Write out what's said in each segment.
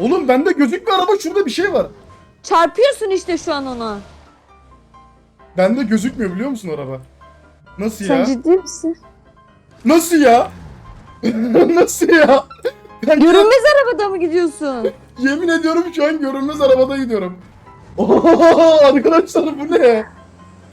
Oğlum bende gözükmüyor araba şurada bir şey var. Çarpıyorsun işte şu an ona. Bende gözükmüyor biliyor musun araba? Nasıl Sen ya? ciddi misin? Nasıl ya? Nasıl ya? Ben Görünmez arabada mı gidiyorsun? yemin ediyorum şu an görünmez arabada gidiyorum. Oho, arkadaşlar bu ne?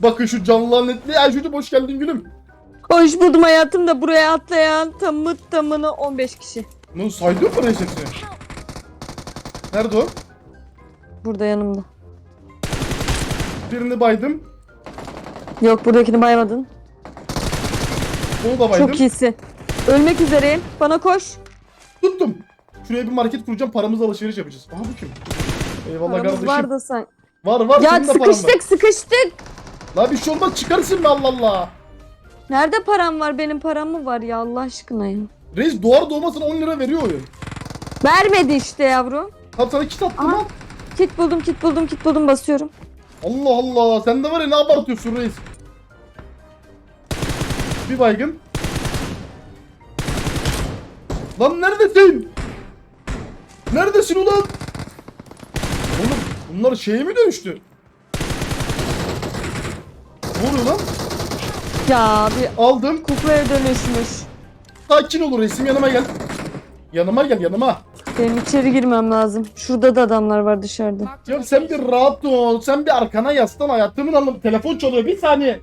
Bakın şu canlı netliği Ayşucuğum hoş geldin gülüm. Hoş buldum hayatım da buraya atlayan tamı tamına 15 kişi. Ne saydın mı resepsini? Nerede o? Burada yanımda. Birini baydım. Yok buradakini baymadın. Onu da baydım. Çok iyisin. Ölmek üzereyim. Bana koş. Tuttum. Şuraya bir market kuracağım paramızla alışveriş yapacağız. Aha bu kim? Eyvallah Paramız kardeşim. var da sen. Var var Ya senin de paran var. sıkıştık sıkıştık. La bir şey olmaz çıkarsın be Allah Allah. Nerede param var? Benim param mı var ya Allah aşkına ya. Reis doğar doğmasına 10 lira veriyor oyun. Vermedi işte yavrum. Tam sana kit attım Aha. ha. Kit buldum kit buldum kit buldum basıyorum. Allah Allah sen de var ya ne abartıyorsun reis. Bir baygın. Lan neredesin? Neredesin ulan? Oğlum bunlar şeye mi dönüştü? Lan? Ya bir Aldım. kuklaya dönüşmüş. Sakin ol reisim yanıma gel. Yanıma gel yanıma. Benim içeri girmem lazım. Şurada da adamlar var dışarıda. Ya sen bir rahat ol. Sen bir arkana yaslan hayatımın anlamı. Telefon çalıyor bir saniye.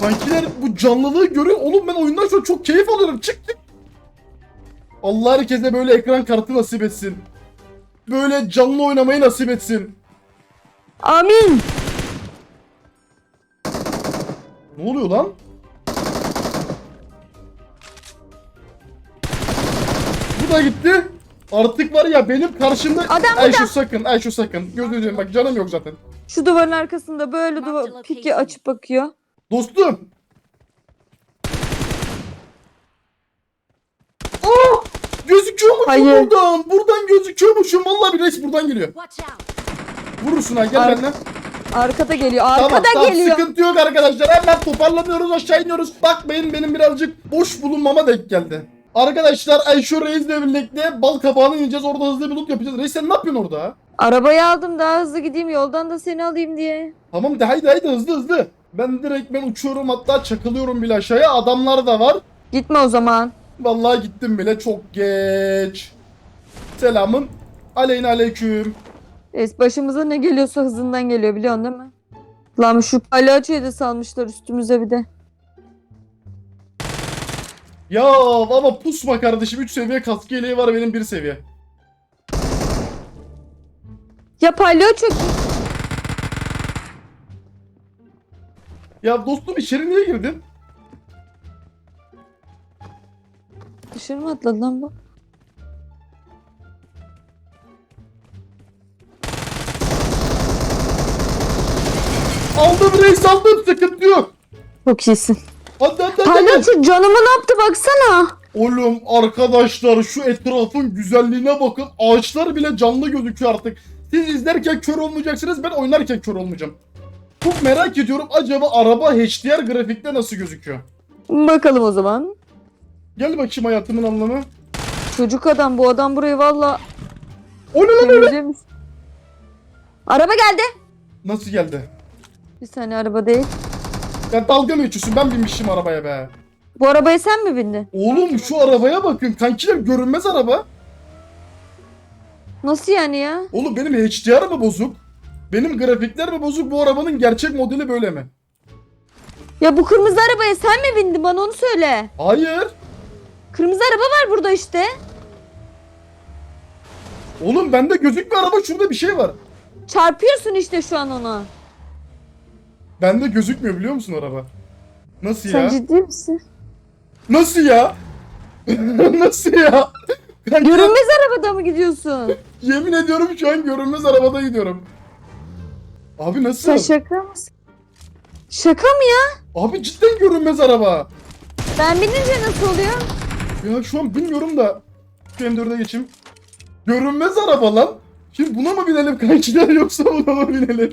Kankiler bu canlılığı görüyor. Oğlum ben oyundan an çok keyif alıyorum. Çık çık. Allah herkese böyle ekran kartı nasip etsin. Böyle canlı oynamayı nasip etsin. Amin. Ne oluyor lan? Bu da gitti. Artık var ya benim karşımda... Adam Ay şu sakın, ay şu sakın. Gözünü seveyim bak canım yok zaten. Şu duvarın arkasında böyle duvar piki açıp bakıyor. Dostum. Aa! Gözüküyormuşum Hayır. buradan. Buradan gözüküyormuşum. Vallahi bir reis buradan geliyor. Vurursun ha gel Ar- benden. Arkada geliyor. Tamam Arkada tamam geliyor. sıkıntı yok arkadaşlar. Hemen toparlanıyoruz aşağı iniyoruz. Bakmayın benim birazcık boş bulunmama denk geldi. Arkadaşlar Ayşe Reis'le birlikte bal kabağını ineceğiz. Orada hızlı bir loot yapacağız. Reis sen ne yapıyorsun orada? Arabayı aldım daha hızlı gideyim yoldan da seni alayım diye. Tamam de haydi haydi hızlı hızlı. Ben direkt ben uçuyorum hatta çakılıyorum bile aşağıya. Adamlar da var. Gitme o zaman. Vallahi gittim bile çok geç. Selamın aleyna aleyküm. Es başımıza ne geliyorsa hızından geliyor biliyorsun değil mi? Lan şu palyaçoyu da salmışlar üstümüze bir de. Ya ama pusma kardeşim 3 seviye kaskı yeleği var benim 1 seviye. Ya palyaço Ya dostum içeri niye girdin? dışarı mı atladı lan bu? Aldım reis aldım sıkıntı yok. Çok iyisin. Hadi hadi hadi. Palyaço canımı ne yaptı baksana. Oğlum arkadaşlar şu etrafın güzelliğine bakın. Ağaçlar bile canlı gözüküyor artık. Siz izlerken kör olmayacaksınız ben oynarken kör olmayacağım. Çok merak ediyorum acaba araba HDR grafikte nasıl gözüküyor? Bakalım o zaman. Gel bakayım hayatımın anlamı. Çocuk adam bu adam burayı valla O ne lan öyle? temizlemiş. Araba geldi. Nasıl geldi? Bir saniye araba değil. Ya dalga mı geçiyorsun? Ben binmişim arabaya be. Bu arabaya sen mi bindin? Oğlum şu arabaya bakın. Kankiler görünmez araba. Nasıl yani ya? Oğlum benim HDR mı bozuk? Benim grafikler mi bozuk? Bu arabanın gerçek modeli böyle mi? Ya bu kırmızı arabaya sen mi bindin bana onu söyle. Hayır. Kırmızı araba var burada işte. Oğlum bende gözükmüyor araba. Şurada bir şey var. Çarpıyorsun işte şu an ona. Bende gözükmüyor biliyor musun araba? Nasıl Sen ya? ciddi misin? Nasıl ya? Nasıl ya? Kanka, Görünmez arabada mı gidiyorsun? yemin ediyorum şu an görünmez arabada gidiyorum. Abi nasıl? Sen şaka mısın? Şaka mı ya? Abi cidden görünmez araba. Ben binince nasıl oluyor? Ya şu an bilmiyorum da. Şu M4'e geçeyim. Görünmez araba lan. Şimdi buna mı binelim kankiler yoksa buna mı binelim?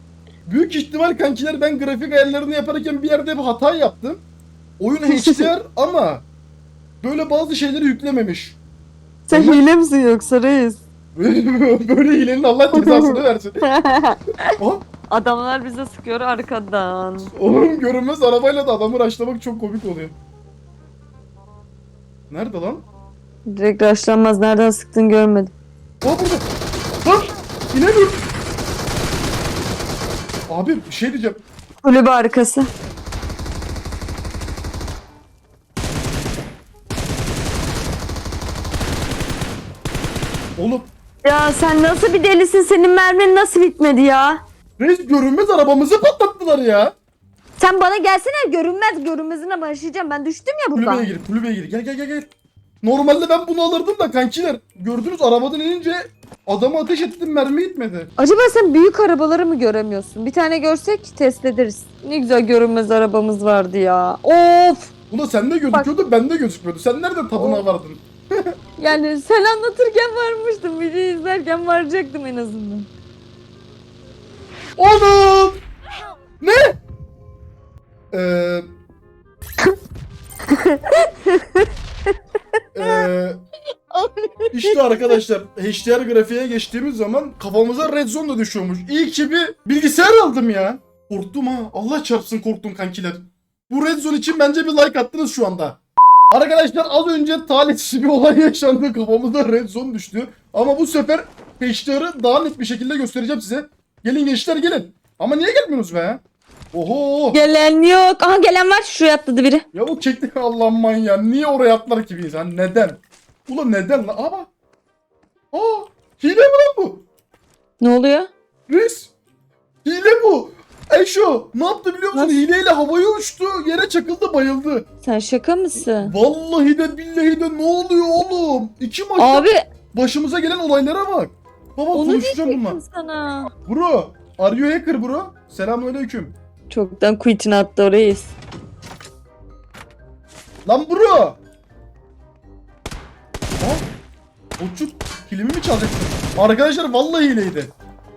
Büyük ihtimal kankiler ben grafik ayarlarını yaparken bir yerde bir hata yaptım. Oyun HDR ama böyle bazı şeyleri yüklememiş. Sen hile misin yoksa reis? böyle hilenin Allah cezasını versin. Aa, Adamlar bize sıkıyor arkadan. oğlum görünmez arabayla da adamı raşlamak çok komik oluyor. Nerede lan? Direkt raşlanmaz. Nereden sıktın görmedim. Aa burada. Lan inemiyorum. Abi bir şey diyeceğim. Kulübe arkası. Oğlum Ya sen nasıl bir delisin? Senin mermin nasıl bitmedi ya? reis görünmez arabamızı patlattılar ya. Sen bana gelsene görünmez görünmezine başlayacağım. Ben düştüm ya buradan. Kulübeye gir, kulübeye gir. Gel gel gel gel. Normalde ben bunu alırdım da kankiler. Gördünüz arabadan inince adamı ateş ettim mermi gitmedi. Acaba sen büyük arabaları mı göremiyorsun? Bir tane görsek test ederiz. Ne güzel görünmez arabamız vardı ya. Of! Ulan sende gözüküyordu bende gözükmüyordu. Sen nereden tadına Of. vardın? Yani sen anlatırken varmıştım. Videoyu izlerken varacaktım en azından. Oğlum! Ne? Eee... Eee... İşte arkadaşlar HDR grafiğe geçtiğimiz zaman kafamıza red zone da düşüyormuş. İyi ki bir bilgisayar aldım ya. Korktum ha. Allah çarpsın korktum kankiler. Bu red zone için bence bir like attınız şu anda. Arkadaşlar az önce talihsiz bir olay yaşandı. Kafamıza red zone düştü. Ama bu sefer HDR'ı daha net bir şekilde göstereceğim size. Gelin gençler gelin. Ama niye gelmiyorsunuz be? Oho. Gelen yok. Aha gelen var. Şuraya atladı biri. Ya bu çekti Allah'ım manyağı. Niye oraya atlar ki bir insan? Neden? Ulan neden lan? Ama. Aa, hile mi lan bu? Ne oluyor? Reis. Hile bu. Eşo ne yaptı biliyor musun? Nasıl? Hileyle havaya uçtu. Yere çakıldı bayıldı. Sen şaka mısın? Vallahi de billahi de ne oluyor oğlum? İki maçta Abi başımıza gelen olaylara bak. Baba onu konuşacağım bununla. diyecektim sana. Bro. Are you hacker bro? Selamünaleyküm. Çoktan quitini attı o reis. Lan bro. Ha? Uçuk kilimi mi çalacaksın? Arkadaşlar vallahi hileydi.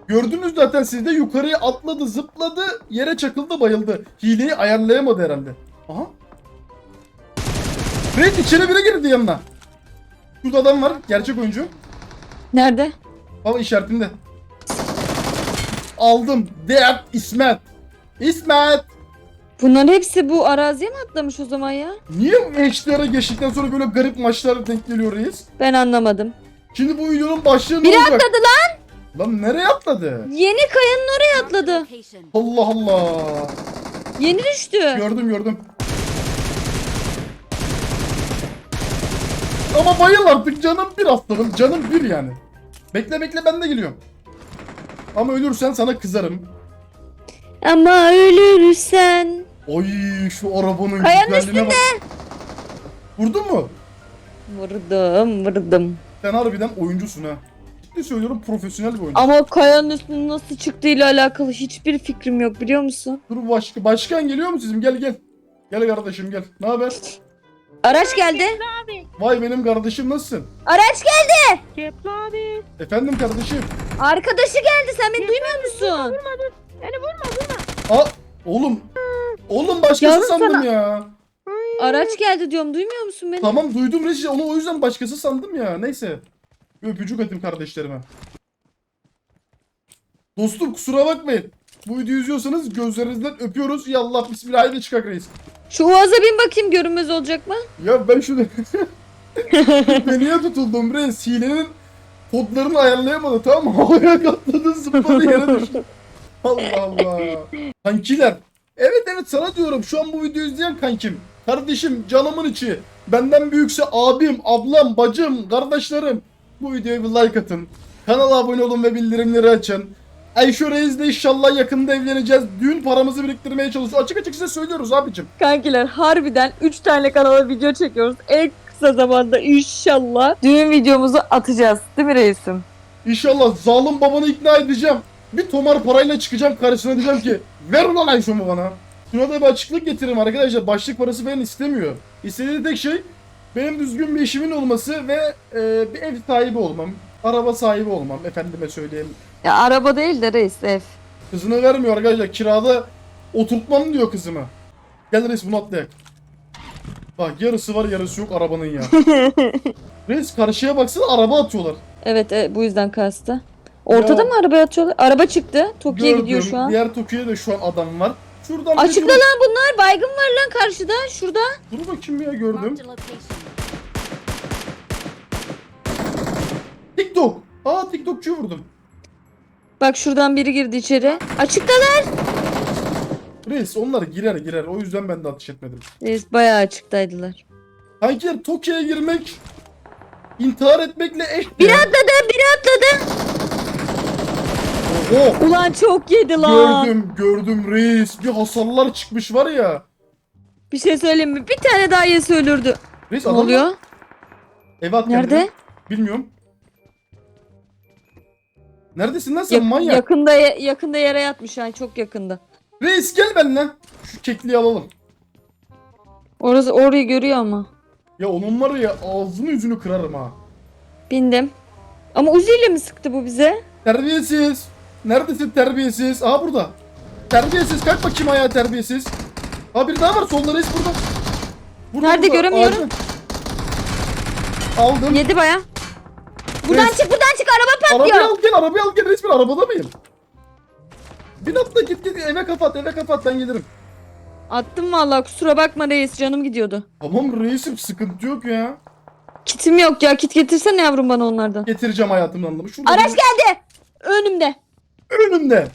Gördünüz zaten sizde yukarıya atladı, zıpladı, yere çakıldı, bayıldı. Hileyi ayarlayamadı herhalde. Aha. Red içeri bire girdi yanına. Şurada adam var, gerçek oyuncu. Nerede? Baba işaretinde. Aldım. Dead İsmet. İsmet. Bunların hepsi bu araziye mi atlamış o zaman ya? Niye HDR'a geçtikten sonra böyle garip maçlar denk geliyor reis? Ben anlamadım. Şimdi bu videonun başlığı ne Biri olacak? atladı lan. Lan nereye atladı? Yeni kayanın oraya atladı. Allah Allah. Yeni düştü. Gördüm gördüm. Ama bayıl artık canım bir aslanım. Canım bir yani. Bekle bekle ben de geliyorum. Ama ölürsen sana kızarım. Ama ölürsen. Oy şu arabanın Kayanın güzelliğine bak. Vurdun mu? Vurdum vurdum. Sen harbiden oyuncusun ha. Ciddi söylüyorum profesyonel bir oyuncu. Ama kayanın üstüne nasıl çıktığıyla alakalı hiçbir fikrim yok biliyor musun? Dur baş, başkan geliyor mu sizin? Gel gel. Gel kardeşim gel. Ne haber? Araç geldi. Vay benim kardeşim nasılsın? Araç geldi. Kepli abi. Efendim kardeşim. Arkadaşı geldi. Sen beni duymuyor musun? Beni vurma vurma. Aa oğlum. Oğlum başkası Yavrum sandım sana- ya. Araç geldi diyorum. Duymuyor musun beni? Tamam duydum Reji onu o yüzden başkası sandım ya. Neyse. Bir öpücük atayım kardeşlerime. Dostum kusura bakmayın. Bu videoyu izliyorsanız gözlerinizden öpüyoruz. Yallah bismillah haydi çıkak reis. Şu Uaz'a bin bakayım görünmez olacak mı? Ya ben şunu... Beniye tutuldum reis. Hilenin kodlarını ayarlayamadı tamam mı? Havaya katladı zıpladı yere düştü. Allah Allah. Kankiler. Evet evet sana diyorum şu an bu videoyu izleyen kankim. Kardeşim canımın içi. Benden büyükse abim, ablam, bacım, kardeşlerim. Bu videoya bir like atın. Kanala abone olun ve bildirimleri açın. Ayşe Reis'le inşallah yakında evleneceğiz. Düğün paramızı biriktirmeye çalışıyoruz. Açık açık size söylüyoruz abicim. Kankiler harbiden 3 tane kanala video çekiyoruz. En kısa zamanda inşallah düğün videomuzu atacağız. Değil mi reisim? İnşallah zalim babanı ikna edeceğim. Bir tomar parayla çıkacağım karşısına diyeceğim ki ver ulan Ayşe'mi bana. Şuna da bir açıklık getireyim arkadaşlar. Başlık parası falan istemiyor. İstediği tek şey benim düzgün bir işimin olması ve e, bir ev sahibi olmam. Araba sahibi olmam efendime söyleyeyim. Ya araba değil de reis ev. Kızını vermiyor arkadaşlar. Kirada oturtmam diyor kızımı. Gel reis bunu atlayak. Bak yarısı var yarısı yok arabanın ya. reis karşıya baksana araba atıyorlar. Evet, evet bu yüzden kastı. Ortada Ya. mı araba atıyorlar? Araba çıktı. Toki'ye gidiyor şu an. Diğer Tokyo'ya da şu an adam var. Şuradan Açıkta bir- lan bunlar. Baygın var lan karşıda. Şurada. Dur bakayım ya gördüm. Marked a location. TikTok. Aa TikTokçuyu vurdum. Bak şuradan biri girdi içeri. Açıktalar. Reis onlar girer girer. O yüzden ben de ateş etmedim. Reis bayağı açıktaydılar. Kankiler Tokyo'ya girmek intihar etmekle eş. Biri atladı, biri atladı. Oho. Ulan çok yedi lan. Gördüm gördüm reis. Bir hasarlar çıkmış var ya. Bir şey söyleyeyim mi? Bir tane daha yesi ölürdü. Reis Ne adam oluyor? Eve at Nerede? kendini. Bilmiyorum. Neredesin lan sen Yak- manyak? yakında yakında yere yatmış yani çok yakında. Reis gel benimle. Şu kekliği alalım. Orası orayı görüyor ama. Ya onun var ya ağzını yüzünü kırarım ha. Bindim. Ama Uzi ile mi sıktı bu bize? Terbiyesiz. Neredesin terbiyesiz? Aha burada. Terbiyesiz. Kalk bakayım ayağa terbiyesiz. Ha bir daha var. Solda reis burada. burada Nerede? Göremiyorum. ağacın. Aldım. Yedi baya. Buradan Reis. çık buradan çık araba Arabayı patlıyor. al gel. Arabayı al gel. Reis ben arabada mıyım? Bin atla git git eve kapat eve kapat ben gelirim. Attım vallahi kusura bakma reis canım gidiyordu. Tamam reisim sıkıntı yok ya. Kitim yok ya kit getirsene yavrum bana onlardan. Getireceğim hayatımdan anlamı. Şurada Araç bir- geldi. Önümde. Önümde.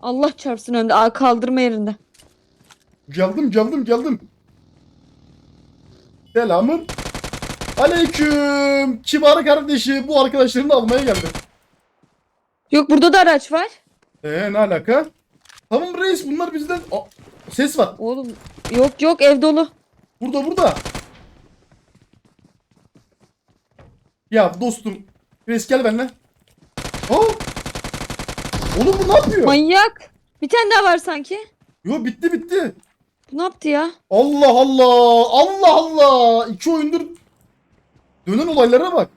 Allah çarpsın önde. Aa, kaldırma yerinde. Geldim geldim geldim. Selamın. Aleyküm. Kibar kardeşi bu arkadaşlarını almaya geldi. Yok burada da araç var. Ee ne alaka? Tamam reis bunlar bizden... Aa, ses var. Oğlum yok yok ev dolu. Burada burada. Ya dostum. Reis gel benimle. Aa! Oğlum bu ne yapıyor? Manyak. Bir tane daha var sanki. Yo bitti bitti. Bu ne yaptı ya? Allah Allah. Allah Allah. İki oyundur dönen olaylara bak.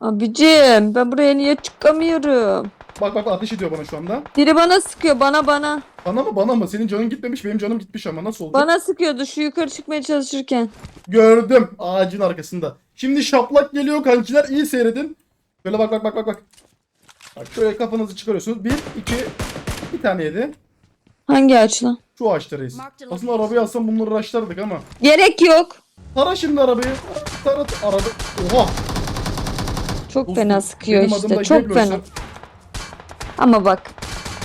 Abicim ben buraya niye çıkamıyorum? Bak bak ateş ediyor bana şu anda. Biri bana sıkıyor bana bana. Bana mı bana mı? Senin canın gitmemiş benim canım gitmiş ama nasıl oldu? Bana sıkıyordu şu yukarı çıkmaya çalışırken. Gördüm ağacın arkasında. Şimdi şaplak geliyor kankiler iyi seyredin. Böyle bak bak bak bak bak. Bak şöyle kafanızı çıkarıyorsunuz. Bir, iki, bir tane yedi. Hangi lan? Şu ağaçta reis. Aslında arabayı alsam bunları raşlardık ama. Gerek yok. Tara şimdi arabayı. Tara araba. Oha. Çok Dostum, fena sıkıyor benim adım da işte. Çok Geblo'ysa- fena. Ama bak.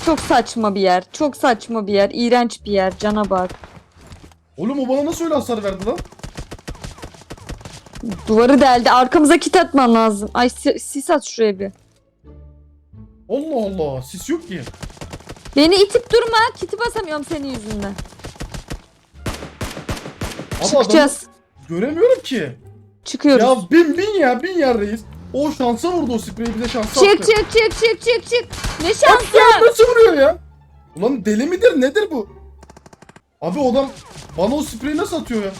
Çok saçma bir yer. Çok saçma bir yer. İğrenç bir yer. Cana bak. Oğlum o bana nasıl öyle hasar verdi lan? Duvarı deldi. Arkamıza kit atman lazım. Ay si- sis at şuraya bir. Allah Allah. Sis yok ki. Beni itip durma. Kiti basamıyorum senin yüzünden. Ama Çıkacağız. adamı Göremiyorum ki. Çıkıyoruz. Ya bin bin ya bin ya reis. O şansa vurdu o spreyi bize şansa çık attı. çık çık çık çık çık. Ne şansı. ya nasıl vuruyor ya? Ulan deli midir nedir bu? Abi o adam bana o spreyi nasıl atıyor ya?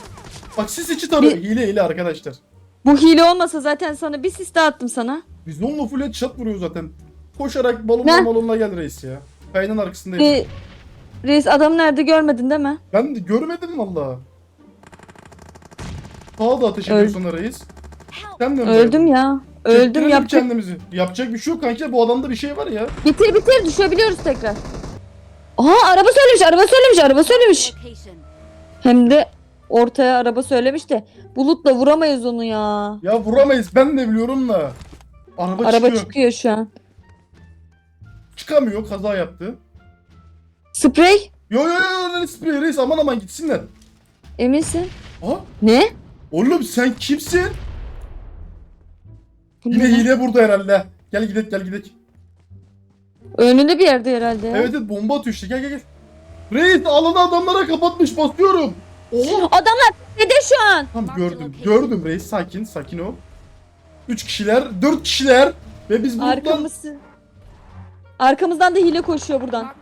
Bak sis içi tarıyor. Bir- Hile hile arkadaşlar. Bu hile olmasa zaten sana bir sis daha attım sana. Biz onunla full headshot vuruyor zaten. Koşarak balonla Ne? balonla gel reis ya. Kayanın arkasındayım. Re- Reis adam nerede görmedin değil mi? Ben de görmedim valla. Sağa da ateş Öl- sana reis. Sen de Öldüm ya. Öldüm Çektirelim yapacak. kendimizi. Yapacak bir şey yok kanka. Bu adamda bir şey var ya. Bitir bitir düşebiliyoruz tekrar. Aa araba söylemiş araba söylemiş araba söylemiş. Location. Hem de ortaya araba söylemiş de Bulut'la vuramayız onu ya. Ya vuramayız ben de biliyorum da. Araba, Araba çıkıyor. çıkıyor şu an. Çıkamıyor kaza yaptı. Sprey? Yo yo yo yo sprey reis aman aman gitsinler. Eminsin? Aha Ne? oğlum sen kimsin? Bu Yine ne hile burada herhalde. Gel gidelim gel gidelim. Önünde bir yerde herhalde ya. Evet evet bomba atıyor işte gel gel gel. Reis alanı adamlara kapatmış basıyorum. Oha. Adamlar ne de şu an? Tamam gördüm gördüm reis sakin sakin ol. 3 kişiler 4 kişiler ve biz buradan Arkamızı. Arkamızdan da hile koşuyor buradan.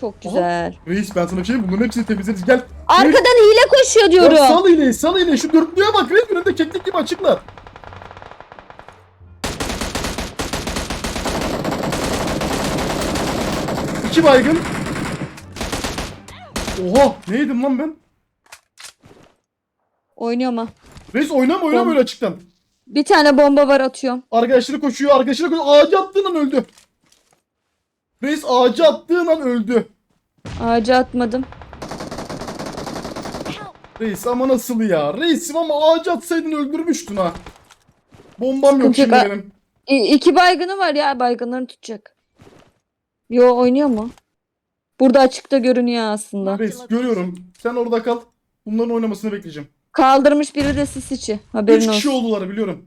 Çok güzel. Reis ben sana bir şey diyeyim bunların hepsini temizleriz gel. Arkadan hile koşuyor Ya diyorum. sal iğneyi sal iğneyi şu dörtlüğe bak reis önünde keklik gibi açıklar. İki baygın. Oha neydim lan ben? Oynuyor mu? Reis oynama oynama Bom- öyle açıktan. Bir tane bomba var atıyorum. Arkadaşları koşuyor arkadaşları koşuyor. Ağacı attığın an öldü. Reis ağacı attığın an öldü. Ağaca atmadım. Reis ama nasıl ya? Reisim ama ağacı atsaydın öldürmüştün ha. Bombam yok Sıkıntı şimdi benim. İ- iki baygını var ya baygınlarını tutacak. Yo oynuyor mu? Burada açıkta görünüyor aslında. Reis görüyorum. Sen orada kal. Bunların oynamasını bekleyeceğim. Kaldırmış biri de sis içi. Haberin Üç kişi olsun. oldular biliyorum.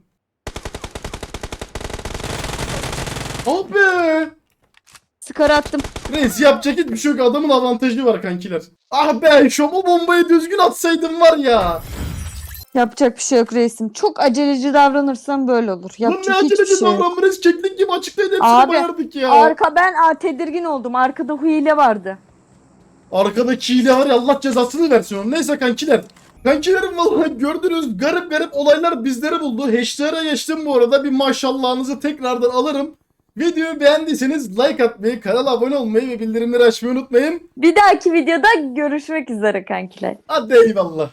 Ah be! Skar attım. Reis yapacak hiçbir şey yok. Adamın avantajı var kankiler. Ah be o bombayı düzgün atsaydın var ya. Yapacak bir şey yok reisim. Çok aceleci davranırsan böyle olur. Lan ne Yapacak hiçbir aceleci şey yok. davranma reis. Keklik gibi açıktaydı hepsini Abi, bayardık ya. Arka ben aa, tedirgin oldum. Arkada hile vardı. Arkadaki hile var ya Allah cezasını versin onu. Neyse kankiler. Kankilerim vallahi gördünüz garip garip olaylar bizleri buldu. Hashtagra geçtim bu arada. Bir maşallahınızı tekrardan alırım. Videoyu beğendiyseniz like atmayı, kanala abone olmayı ve bildirimleri açmayı unutmayın. Bir dahaki videoda görüşmek üzere kankiler. Hadi eyvallah.